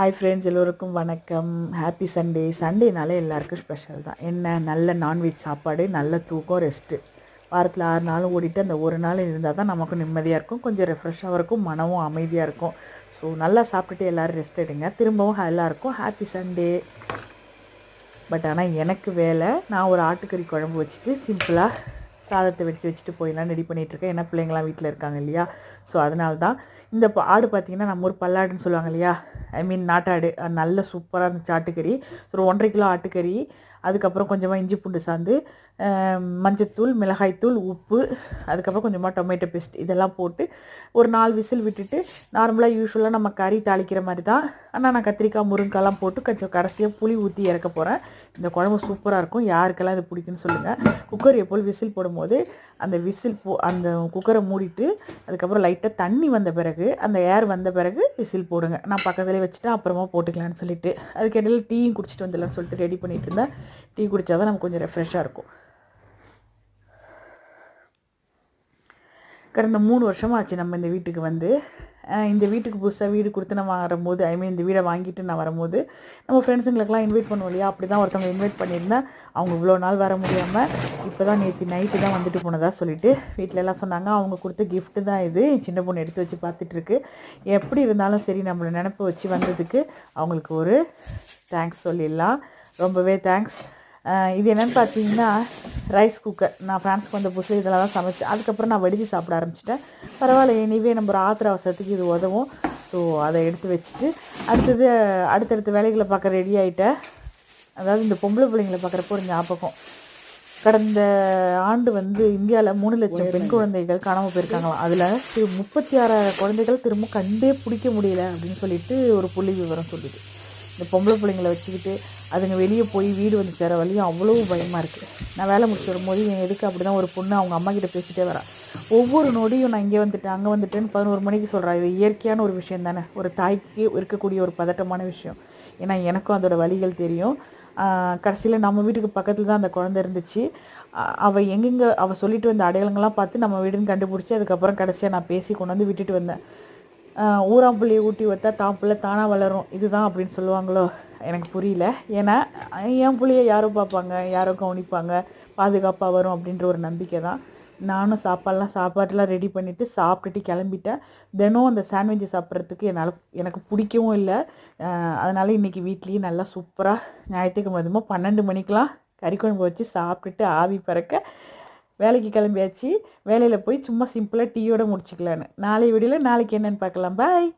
Hi friends எல்லோருக்கும் வணக்கம். Happy Sunday சண்டேனாலே எல்லாருக்கும் ஸ்பெஷல் தான். என்ன நல்ல நான்வெஜ் சாப்பாடு நல்ல தூக்கம் ரெஸ்ட்டு வாரத்தில் ஆறு நாளும் ஓடிட்டு அந்த ஒரு நாள் இருந்தால் தான் நமக்கும் நிம்மதியாக இருக்கும். கொஞ்சம் ரெஃப்ரெஷ்ஷாக இருக்கும் மனமும் அமைதியாக இருக்கும். ஸோ நல்லா சாப்பிட்டுட்டு எல்லோரும் ரெஸ்ட் எடுங்க. திரும்பவும் எல்லாருக்கும் ஹாப்பி சண்டே பட் ஆனால் எனக்கு வேலை நான் ஒரு ஆட்டுக்கறி குழம்பு வச்சுட்டு சிம்பிளாக சாதத்தை வச்சு வச்சுட்டு போயிடலாம் ரெடி பண்ணிகிட்ருக்கேன் ஏன்னா பிள்ளைங்களாம் வீட்டில் இருக்காங்க இல்லையா? ஸோ அதனால தான் இந்த ப- ஆடு பார்த்தீங்கன்னா நம்ம ஒரு பல்லாடுன்னு சொல்லுவாங்க இல்லையா? ஐ மீன் நாட்டாடு. அது நல்ல சூப்பராக இருந்துச்சு ஆட்டுக்கறி. ஒரு ஒன்றரை கிலோ ஆட்டுக்கறி. அதுக்கப்புறம் கொஞ்சமாக இஞ்சி பூண்டு சாந்து மஞ்சத்தூள் மிளகாய்த்தூள் உப்பு அதுக்கப்புறம் கொஞ்சமாக டொமேட்டோ பேஸ்ட் இதெல்லாம் போட்டு ஒரு நாலு விசில் விட்டுட்டு நார்மலாக யூஸ்வலாக நம்ம கறி தாளிக்கிற மாதிரி தான். ஆனால் நான் கத்திரிக்காய் முருங்கைலாம் போட்டு கொஞ்சம் கரைசியாக புளி ஊற்றி இறக்க போகிறேன் இந்த குழம்பு சூப்பராக இருக்கும். யாருக்கெல்லாம் இது பிடிக்குன்னு சொல்லுங்கள் குக்கர் எப்போது விசில் போடும்போது அந்த விசில் போ அந்த குக்கரை மூடிட்டு அதுக்கப்புறம் லைட்டாக தண்ணி வந்த பிறகு அந்த ஏர் வந்த பிறகு விசில் போடுங்க. நான் பக்கத்துலேயே வச்சுட்டு அப்புறமா போட்டுக்கலான்னு சொல்லிட்டு அதுக்கு இடையில டீயும் குடிச்சிட்டு வந்துடலாம்னு சொல்லிட்டு ரெடி பண்ணிட்டு இருந்தேன். டீ குடித்தா தான் நமக்கு கொஞ்சம் ரெஃப்ரெஷ்ஷாக இருக்கும். கடந்த மூணு வருஷமா ஆச்சு நம்ம இந்த வீட்டுக்கு வந்து. இந்த வீட்டுக்கு புதுசாக வீடு கொடுத்து நான் வரும்போது ஐ மீன் இந்த வீடை வாங்கிட்டு நான் வரும்போது நம்ம ஃப்ரெண்ட்ஸுங்களுக்கெல்லாம் இன்வைட் பண்ணுவோம் இல்லையா அப்படி தான் ஒருத்தவங்க இன்வைட் பண்ணியிருந்தேன் அவங்க இவ்வளோ நாள் வர முடியாமல் இப்போ தான் நேற்று நைட்டு தான் வந்துட்டு போனதா சொல்லிட்டு வீட்டில எல்லாம் சொன்னாங்க. அவங்க கொடுத்த கிஃப்ட்டு தான் இது. சின்ன பொண்ணு எடுத்து வச்சு பார்த்துட்ருக்கு எப்படி இருந்தாலும் சரி நம்மளை நினப்பு வச்சு வந்ததுக்கு அவங்களுக்கு ஒரு தேங்க்ஸ் சொல்லிடலாம். ரொம்பவே தேங்க்ஸ் இது என்னென்னு பார்த்தீங்கன்னா ரைஸ் குக்கர் நான் ஃப்ரான்ஸ்க்கு வந்த புதுசில் இதெல்லாம் தான் சமைச்சேன் அதுக்கப்புறம் நான் வடித்து சாப்பிட ஆரம்பிச்சிட்டேன். பரவாயில்ல எனிவே நம்ம ஒரு ஆத்திர அவசரத்துக்கு இது உதவும். ஸோ அதை எடுத்து வச்சுட்டு அடுத்தது அடுத்தடுத்த வேலைகளை பார்க்க ரெடி ஆகிட்டேன் அதாவது இந்த பொம்பளை பிள்ளைங்களை பார்க்குறப்போ ஒரு ஞாபகம். கடந்த ஆண்டு வந்து இந்தியாவில் மூணு லட்சம் பெண் குழந்தைகள் காணாமல் போயிருக்காங்களாம். அதில் முப்பத்தி ஆறாயிரம் குழந்தைகள் திரும்ப கண்டே பிடிக்க முடியல அப்படின்னு சொல்லிட்டு ஒரு புள்ளி விவரம் சொல்லுது. இந்த பொம்பளை பிள்ளைங்களை வச்சுக்கிட்டு அதுங்க வெளியே போய் வீடு வந்து சேர வழியும் அவ்வளோ பயமாக இருக்குது நான் வேலை முடிச்சு வரும்போது என் எதுக்கு அப்படி தான் ஒரு பொண்ணு அவங்க அம்மா கிட்ட பேசிகிட்டே வரா. ஒவ்வொரு நொடியும் நான் இங்கே வந்துட்டேன் அங்கே வந்துட்டேன்னு பதினோரு மணிக்கு சொல்கிறா இது இயற்கையான ஒரு விஷயம் தானே. ஒரு தாய்க்கு இருக்கக்கூடிய ஒரு பதட்டமான விஷயம். ஏன்னா எனக்கும் அதோட வழிகள் தெரியும். கடைசியில் நம்ம வீட்டுக்கு பக்கத்தில் தான் அந்த குழந்தை இருந்துச்சு. அவள் எங்கெங்கே அவள் சொல்லிட்டு வந்த அடையாளங்கள்லாம் பார்த்து நம்ம வீடுன்னு கண்டுபிடிச்சி அதுக்கப்புறம் கடைசியாக நான் பேசி கொண்டு வந்து விட்டுட்டு வந்தேன். ஊராம் புள்ளியை ஊட்டி வைத்தா தான் பிள்ளை தானாக வளரும். இதுதான் அப்படின்னு சொல்லுவாங்களோ? எனக்கு புரியல. ஏன்னா என் புள்ளைய யாரோ பார்ப்பாங்க யாரோ கவனிப்பாங்க. பாதுகாப்பாக வரும் அப்படின்ற ஒரு நம்பிக்கை தான். நானும் சாப்பாடெலாம் சாப்பாடெலாம் ரெடி பண்ணிவிட்டு சாப்பிட்டுட்டு கிளம்பிட்டேன். தினம் அந்த சாண்ட்விட்ச் சாப்பிட்றதுக்கு என்னால் எனக்கு பிடிக்கவும் இல்லை. அதனால் இன்றைக்கி வீட்லேயும் நல்லா சூப்பராக ஞாயிற்றுக்கு அதுமா பன்னெண்டு மணிக்கெலாம் கறிக்குழம்பு வச்சு சாப்பிட்டுட்டு ஆவி பறக்க வேலைக்கு கிளம்பியாச்சு. வேலையில் போய் சும்மா சிம்பிளாக டீயோடு முடிச்சுக்கலான்னு. நாளை வீடியோவில் நாளைக்கு என்னன்னு பார்க்கலாம். பாய்